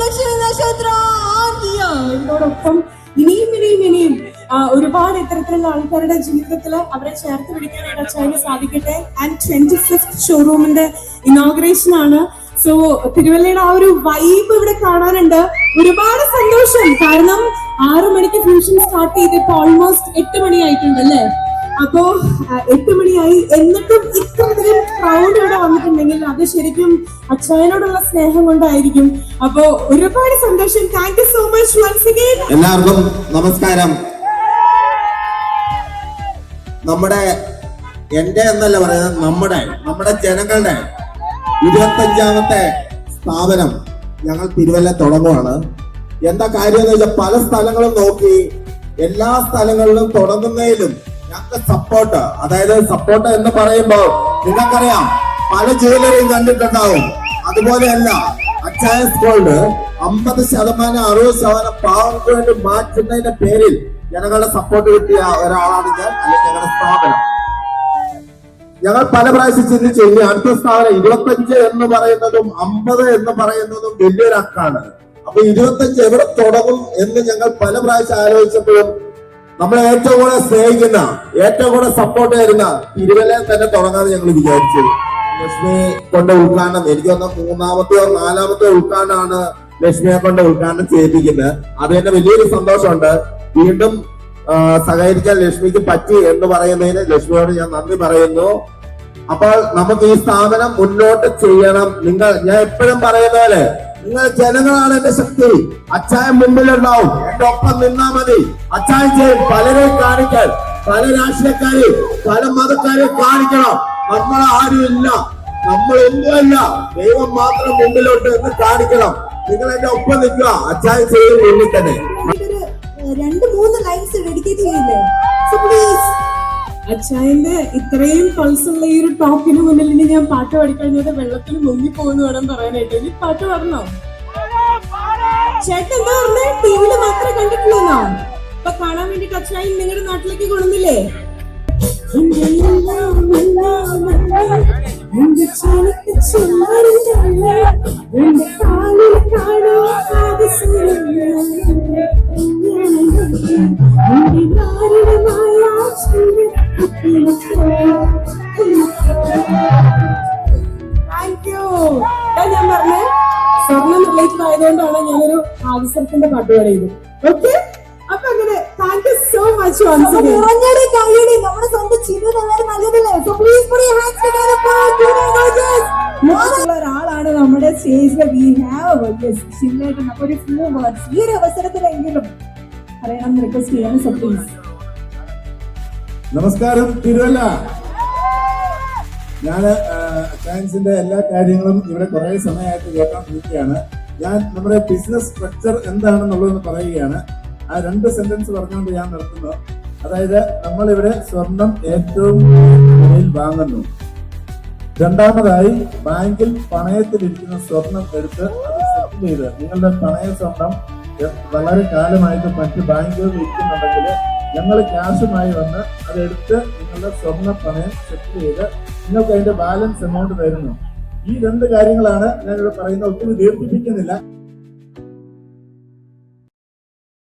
ലക്ഷ്മി നക്ഷത്ര ഒരുപാട് ഇത്തരത്തിലുള്ള ആൾക്കാരുടെ ജീവിതത്തിൽ അവരെ ചേർത്ത് പിടിക്കാനായിട്ട് സാധിക്കട്ടെ. ആൻഡ് ട്വന്റി ഫിഫ്ത് ഷോറൂമിന്റെ ഇനോഗ്രേഷൻ ആണ്. സോ തിരുവല്ലയുടെ ആ ഒരു വൈബ് ഇവിടെ കാണാനുണ്ട്. ഒരുപാട് സന്തോഷം. കാരണം ആറു മണിക്ക് ഫ്യൂഷൻ സ്റ്റാർട്ട് ചെയ്തിട്ട് ഓൾമോസ്റ്റ് എട്ട് മണിയായിട്ടുണ്ട് അല്ലേ? അപ്പോ എട്ട് മണിയായി. എന്നിട്ടും ഇത്രയധികം ക്രൗഡ് ഇവിടെ വന്നിട്ടുണ്ടെങ്കിൽ അത് ശരിക്കും അച്ഛനോടുള്ള സ്നേഹം കൊണ്ടായിരിക്കും. അപ്പോ ഒരുപാട് സന്തോഷം. Thank you so much once again എല്ലാവർക്കും നമസ്കാരം. നമ്മുടെ എന്റെ എന്നല്ല പറയുന്നത് നമ്മുടെ നമ്മുടെ ജനങ്ങളുടെ ഇരുപത്തഞ്ചാമത്തെ സ്ഥാപനം ഞങ്ങൾ തിരുവല്ല തുടങ്ങുവാണ്. എന്താ കാര്യം എന്ന് വെച്ചാൽ പല സ്ഥലങ്ങളും നോക്കി എല്ലാ സ്ഥലങ്ങളിലും തുടങ്ങുന്നതിലും ഞങ്ങൾക്ക് സപ്പോർട്ട് അതായത് സപ്പോർട്ട് എന്ന് പറയുമ്പോൾ നിങ്ങൾക്കറിയാം പല ജ്വല്ലറിയും കണ്ടിട്ടുണ്ടാവും. അതുപോലെയല്ല അച്ചായ ഗോൾഡ് അമ്പത് ശതമാനം അറുപത് ശതമാനം പാവങ്ങൾക്ക് വേണ്ടി മാറ്റുന്നതിന്റെ പേരിൽ ജനങ്ങളുടെ സപ്പോർട്ട് കിട്ടിയ ഒരാളാണ് ഞാൻ അല്ലെങ്കിൽ ഞങ്ങളുടെ സ്ഥാപനം. ഞങ്ങൾ പല പ്രാവശ്യം ചിന്തിച്ചു ഇനി അടുത്ത സ്ഥാപനം ഇരുപത്തഞ്ച് എന്ന് പറയുന്നതും അമ്പത് എന്ന് പറയുന്നതും വലിയൊരു അക്കാണ്. അപ്പൊ ഇരുപത്തഞ്ച് എവിടെ തുടങ്ങും എന്ന് ഞങ്ങൾ പല പ്രാവശ്യം ആലോചിച്ചപ്പോഴും നമ്മളെ ഏറ്റവും കൂടുതൽ സ്നേഹിക്കുന്ന ഏറ്റവും കൂടുതൽ സപ്പോർട്ട് തരുന്ന തിരുവല്ലയിൽ തന്നെ തുടങ്ങാന്ന് ഞങ്ങൾ വിചാരിച്ചു. ലക്ഷ്മി കൊണ്ട് ഉദ്ഘാടനം എനിക്ക് വന്ന മൂന്നാമത്തെയോ നാലാമത്തെയോ ഉദ്ഘാടനമാണ് ലക്ഷ്മിയെ കൊണ്ട് ഉദ്ഘാടനം ചെയ്യിപ്പിക്കുന്നത്. അത് തന്നെ വലിയൊരു സന്തോഷമുണ്ട്. വീണ്ടും സഹകരിക്കാൻ ലക്ഷ്മിക്ക് പറ്റി എന്ന് പറയുന്നതിന് ലക്ഷ്മിയോട് ഞാൻ നന്ദി പറയുന്നു. അപ്പോൾ നമുക്ക് ഈ സ്ഥാപനം മുന്നോട്ട് ചെയ്യണം. നിങ്ങൾ ഞാൻ എപ്പോഴും പറയുന്ന പോലെ നിങ്ങൾ ജനങ്ങളാണ് എന്റെ ശക്തി. അച്ചായൻ മുമ്പിലുണ്ടാവും. എന്റെ ഒപ്പം നിന്നാ മതി. അച്ചായൻ ചെയ്യും. പലരെ കാണിക്കാൻ പല രാഷ്ട്രീയക്കാരെ പല മതക്കാരെ കാണിക്കണം. നമ്മൾ ആരും ഇല്ല. നമ്മൾ ഒന്നുമല്ല ദൈവം മാത്രം മുമ്പിലോട്ട് എന്ന് കാണിക്കണം. നിങ്ങൾ എന്റെ ഒപ്പം നിൽക്കുക. അച്ചായൻ ചെയ്യും മുന്നിൽ തന്നെ. രണ്ട് മൂന്ന് ലൈൻസ് ഡെഡിക്കേറ്റ് ചെയ്യില്ലേ അച്ചായന്റെ ഇത്രയും പൾസുള്ള ഈ ഒരു ടോപ്പിന് മുന്നിൽ ഇനി ഞാൻ പാട്ട് പാടിക്കഴിഞ്ഞത് വെള്ളത്തിൽ മുങ്ങി പോകുന്നു വേണം പറയാനായിട്ട്. ഇനി പാട്ട് പറഞ്ഞോ ചേട്ടൻ എന്താ പറഞ്ഞേ? ടിവിയിൽ മാത്രമേ കണ്ടിട്ടുള്ളൂ അപ്പൊ കാണാൻ വേണ്ടിട്ട് അച്ചായൻ നിങ്ങളുടെ നാട്ടിലേക്ക് കൊണ്ടുവന്നില്ലേ? എന്റെ കാലിൽ കാണോ ഞാൻ പറഞ്ഞേ സ്വർണം റിലേറ്റഡ് ആയതുകൊണ്ടാണ് ഞാനൊരു ആവശ്യത്തിന്റെ പാട്ട് പാടിയത്. ഓക്കെ അപ്പൊ അങ്ങനെ thank you so much once നിറഞ്ഞടി കൈയടി നമ്മുടെ സ്വന്തം ചിരു നല്ലതല്ലേ so please put your hands together for ഒരാളാണ് നമ്മുടെ വി ഹാവ് ശില്ലേട്ടൻ അപ്പൊ ഒരു ഫ്യൂ വേർഡ്സ് ഈ ഒരു അവസരത്തിലെങ്കിലും പറയണം റിക്വസ്റ്റ് ചെയ്യാൻ സോ പ്ലീസ് നമസ്കാരം തിരുവല്ല. ഞാൻ സയൻസിന്റെ എല്ലാ കാര്യങ്ങളും ഇവിടെ കുറെ സമയമായിട്ട് കേട്ടോണ്ടിരിക്കുകയാണ് ഞാൻ നമ്മുടെ ബിസിനസ് സ്ട്രക്ചർ എന്താണെന്നുള്ളതെന്ന് പറയുകയാണ്. ആ രണ്ട് സെന്റൻസ് പറഞ്ഞുകൊണ്ട് ഞാൻ നിർത്തുന്നു. അതായത് നമ്മളിവിടെ സ്വർണം ഏറ്റവും വിലയിൽ വാങ്ങുന്നു. രണ്ടാമതായി ബാങ്കിൽ പണയത്തിലിരിക്കുന്ന സ്വർണം എടുത്ത് അത് സെറ്റിൽ ചെയ്ത്. നിങ്ങളുടെ പണയ സ്വർണം വളരെ കാലമായിട്ട് മറ്റ് ബാങ്കുകളിൽ ഇരിക്കുന്നുണ്ടെങ്കിൽ ഞങ്ങൾ ക്യാഷുമായി വന്ന് അതെടുത്ത് നിങ്ങളുടെ സ്വർണ പണയം സെറ്റ് ചെയ്ത് നിങ്ങൾക്ക് അതിന്റെ ബാലൻസ് എമൗണ്ട് തരുന്നു. ഈ രണ്ട് കാര്യങ്ങളാണ് ഞാനിവിടെ പറയുന്ന ഒത്തിരി ദീർഘിപ്പിക്കുന്നില്ല.